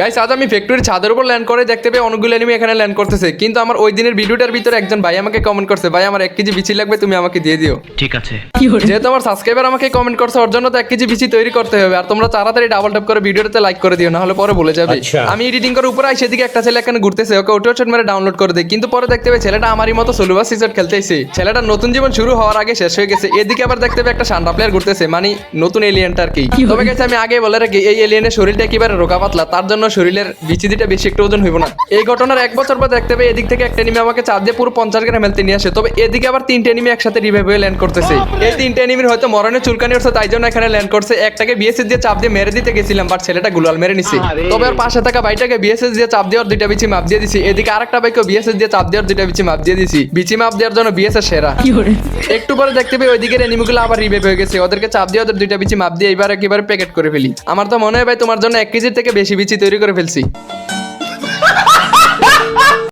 Guys আজ আমি ফ্যাক্টরির ছাদের উপর ল্যান্ড করে দেখতে পেয়ে অনেকগুলো এনিমি এখানে ল্যান্ড করতেছে। কিন্তু আমার ওই দিনের ভিডিওটার ভিতরে একজন ভাই আমাকে কমেন্ট করছে ভাই আমার এক কেজি বিচি লাগবে তুমি আমাকে দিয়ে দিও। ঠিক আছে। যেহেতু আমার সাবস্ক্রাইবার আমাকে কমেন্ট করছে ওর জন্য তো এক কেজি বিচি তৈরি করতে হবে। আর তোমরা তাড়াতাড়ি ডাবল ট্যাপ করে ভিডিওটাতে লাইক করে দিও না হলে পরে ভুলে যাবে। আচ্ছা। আমি এডিটিং করে উপরে আই সেদিকে একটা ছেলে এখানে ঘুরতেছে ওকে ওটো শট মেরে ডাউনলোড করে দেয় কিন্তু পরে দেখতে পেয়ে ছেলেটা আমারই মতো সোলুবা সিজট খেলতেছে। ছেলেটা নতুন জীবন শুরু হওয়ার আগে শেষ হয়ে গেছে। এদিকে আবার দেখতে পেয়ে একটা সান্ডা প্লেয়ার ঘুরতেছে মানে নতুন এলিয়েনটা আর কি। তবে গেছে আমি আগে বলে রাখি এই এলিয়েনের শরীরটা একেবারে রোগা পাতলা তার জন্য শরীরের বিচিদিটা বেশি একটু ওজন হইব না। এই ঘটনার এক বছর পর দেখতে পেয়ে এদিক থেকে একটা এনিমি আমাকে চাপ দিয়ে পুরো পঞ্চাশ গ্রাম হেলতে নিয়ে আসে। তবে এদিকে আবার তিনটে এনিমি একসাথে রিভাইভ হয়ে ল্যান্ড করতেছে। এই তিনটে এনিমির হয়তো মরণে চুলকানি উঠছে তাই জন্য এখানে ল্যান্ড করছে। একটাকে বিএসএস দিয়ে চাপ দিয়ে মেরে দিতে গেছিলাম বাট ছেলেটা গুলাল মেরে নিছে। তবে আর পাশে থাকা ভাইটাকে বিএসএস দিয়ে চাপ দিয়ে দুইটা বিচি মাপ দিয়ে দিছি। এদিকে আরেকটা ভাইকে বিএসএস দিয়ে চাপ দিয়ে দুইটা বিচি মাপ দিয়ে দিছি। বিচি মাপ দেওয়ার জন্য বিএসএস সেরা। একটু পরে দেখতে পেয়ে ওইদিকে এনিমিগুলো আবার রিভাইভ হয়ে গেছে। ওদেরকে চাপ দিয়ে ওদের দুইটা বিচি মাপ দিয়ে এবার একেবারে প্যাকেট করে ফেলি। আমার তো মনে হয় ভাই তোমার জন্য এক কেজির থেকে বেশি বিচি তৈরি করে ফেলছি।